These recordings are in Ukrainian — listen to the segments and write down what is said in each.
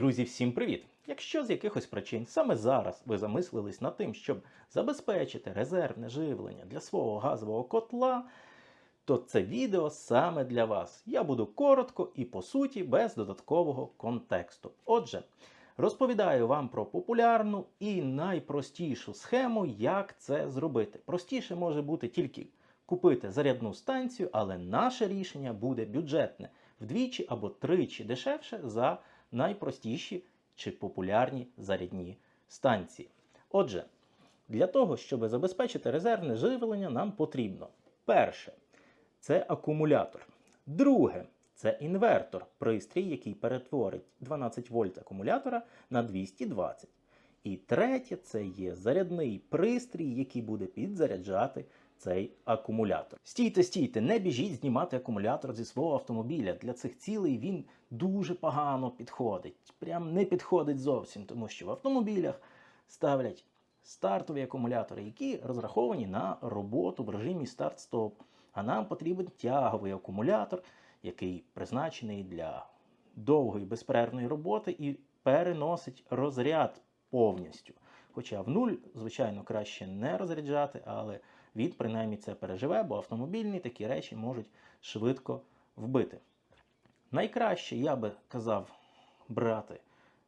Друзі, всім привіт! Якщо з якихось причин саме зараз ви замислились над тим, щоб забезпечити резервне живлення для свого газового котла, то це відео саме для вас. Я буду коротко і по суті без додаткового контексту. Отже, розповідаю вам про популярну і найпростішу схему, як це зробити. Простіше може бути тільки купити зарядну станцію, але наше рішення буде бюджетне вдвічі або тричі дешевше за найпростіші чи популярні зарядні станції. Отже, для того, щоб забезпечити резервне живлення, нам потрібно перше це акумулятор. Друге це інвертор, пристрій, який перетворить 12 вольт акумулятора на 220. І третє це є зарядний пристрій, який буде підзаряджати цей акумулятор. Стійте, стійте, не біжіть знімати акумулятор зі свого автомобіля. Для цих цілей він дуже погано підходить. Прям не підходить зовсім, тому що в автомобілях ставлять стартові акумулятори, які розраховані на роботу в режимі старт-стоп. А нам потрібен тяговий акумулятор, який призначений для довгої безперервної роботи і переносить розряд повністю. Хоча в нуль, звичайно, краще не розряджати, але він принаймні це переживе, бо автомобільні такі речі можуть швидко вбити. Найкраще я би казав брати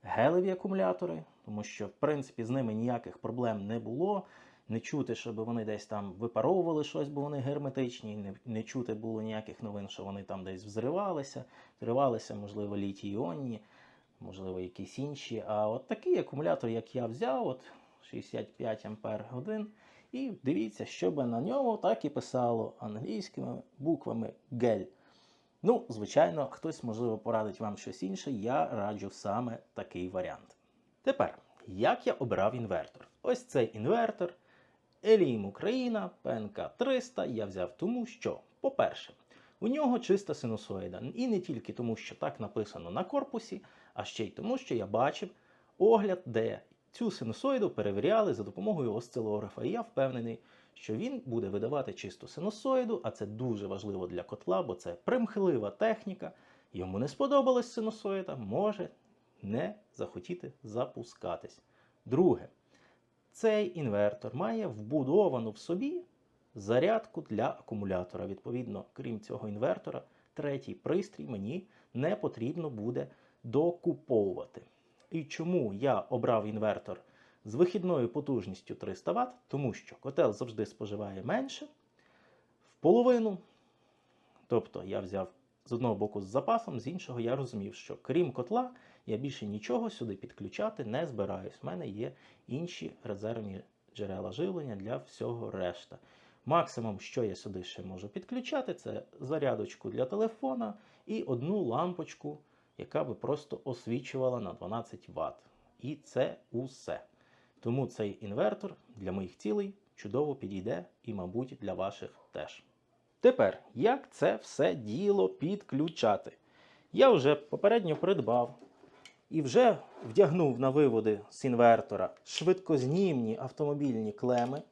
гелеві акумулятори, тому що, в принципі, з ними ніяких проблем не було. Не чути, щоб вони десь там випаровували щось, бо вони герметичні. Не, не чути було ніяких новин, що вони там десь взривалися. Взривалися, можливо, літій-іонні, можливо, якісь інші. А от такий акумулятор, як я взяв, от 65 ампер годин. І дивіться, щоб на ньому так і писало англійськими буквами гель. Ну, звичайно, хтось, можливо, порадить вам щось інше. Я раджу саме такий варіант. Тепер, як я обирав інвертор? Ось цей інвертор Елім Україна ПНК 300 я взяв тому, що, по-перше, у нього чиста синусоїда. І не тільки тому, що так написано на корпусі, а ще й тому, що я бачив огляд, де цю синусоїду перевіряли за допомогою осцилографа. І я впевнений, що він буде видавати чисту синусоїду, а це дуже важливо для котла, бо це примхлива техніка. Йому не сподобалась синусоїда, може не захотіти запускатись. Друге, цей інвертор має вбудовану в собі зарядку для акумулятора. Відповідно, крім цього інвертора, третій пристрій мені не потрібно буде докуповувати. І чому я обрав інвертор з вихідною потужністю 300 Вт? Тому що котел завжди споживає менше в половину. Тобто я взяв з одного боку з запасом, з іншого я розумів, що крім котла, я більше нічого сюди підключати не збираюсь. У мене є інші резервні джерела живлення для всього решта. Максимум, що я сюди ще можу підключати, це зарядочку для телефона і одну лампочку, яка би просто освічувала на 12 Вт. І це усе. Тому цей інвертор для моїх цілей чудово підійде і, мабуть, для ваших теж. Тепер, як це все діло підключати? Я вже попередньо придбав і вже вдягнув на виводи з інвертора швидкознімні автомобільні клеми.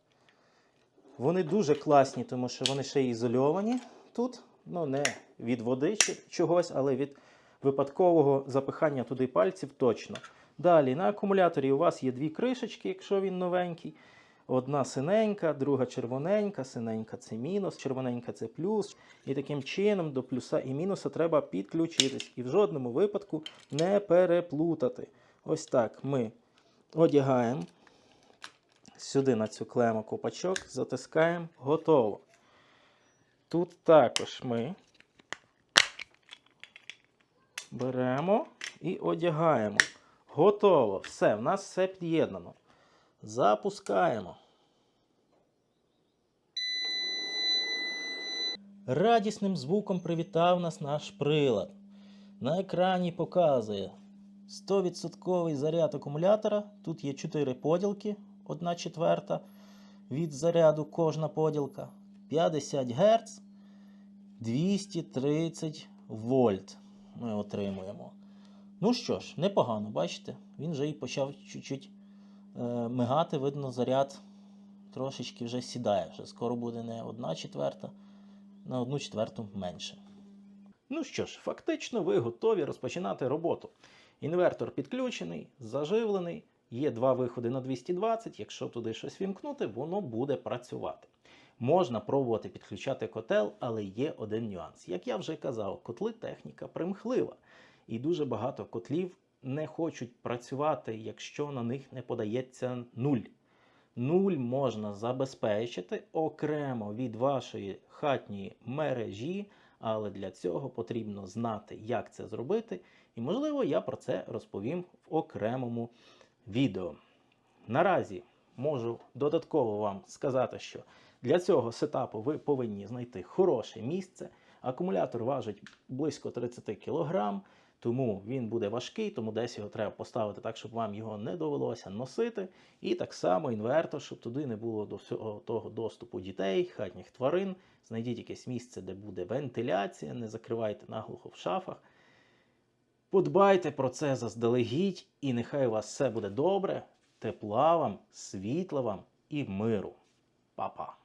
Вони дуже класні, тому що вони ще ізольовані тут. Ну, не від води чи чогось, але від випадкового запихання туди пальців точно. Далі на акумуляторі у вас є дві кришечки, якщо він новенький. Одна синенька, друга червоненька, синенька це мінус, червоненька це плюс. І таким чином до плюса і мінуса треба підключитись. І в жодному випадку не переплутати. Ось так ми одягаємо сюди на цю клему копачок, затискаємо, готово. Тут також ми беремо і одягаємо. Готово. Все, в нас все під'єднано. Запускаємо. Радісним звуком привітав нас наш прилад. На екрані показує 100% заряд акумулятора. Тут є 4 поділки, 1 четверта від заряду кожна поділка. 50 Гц, 230 вольт. Ми отримуємо. Ну що ж, непогано, бачите? Він вже і почав чуть-чуть е, мигати, видно, заряд трошечки вже сідає. Вже скоро буде не одна четверта, на одну четверту менше. Ну що ж, фактично ви готові розпочинати роботу. Інвертор підключений, заживлений, є два виходи на 220. Якщо туди щось вімкнути, воно буде працювати. Можна пробувати підключати котел, але є один нюанс. Як я вже казав, котли техніка примхлива. І дуже багато котлів не хочуть працювати, якщо на них не подається нуль. Нуль можна забезпечити окремо від вашої хатньої мережі, але для цього потрібно знати, як це зробити. І, можливо, я про це розповім в окремому відео. Наразі можу додатково вам сказати, що для цього сетапу ви повинні знайти хороше місце. Акумулятор важить близько 30 кг, тому він буде важкий, тому десь його треба поставити так, щоб вам його не довелося носити. І так само інвертор, щоб туди не було до всього того доступу дітей, хатніх тварин. Знайдіть якесь місце, де буде вентиляція, не закривайте наглухо в шафах. Подбайте про це заздалегідь, і нехай у вас все буде добре, тепла вам, світла вам і миру. Па-па!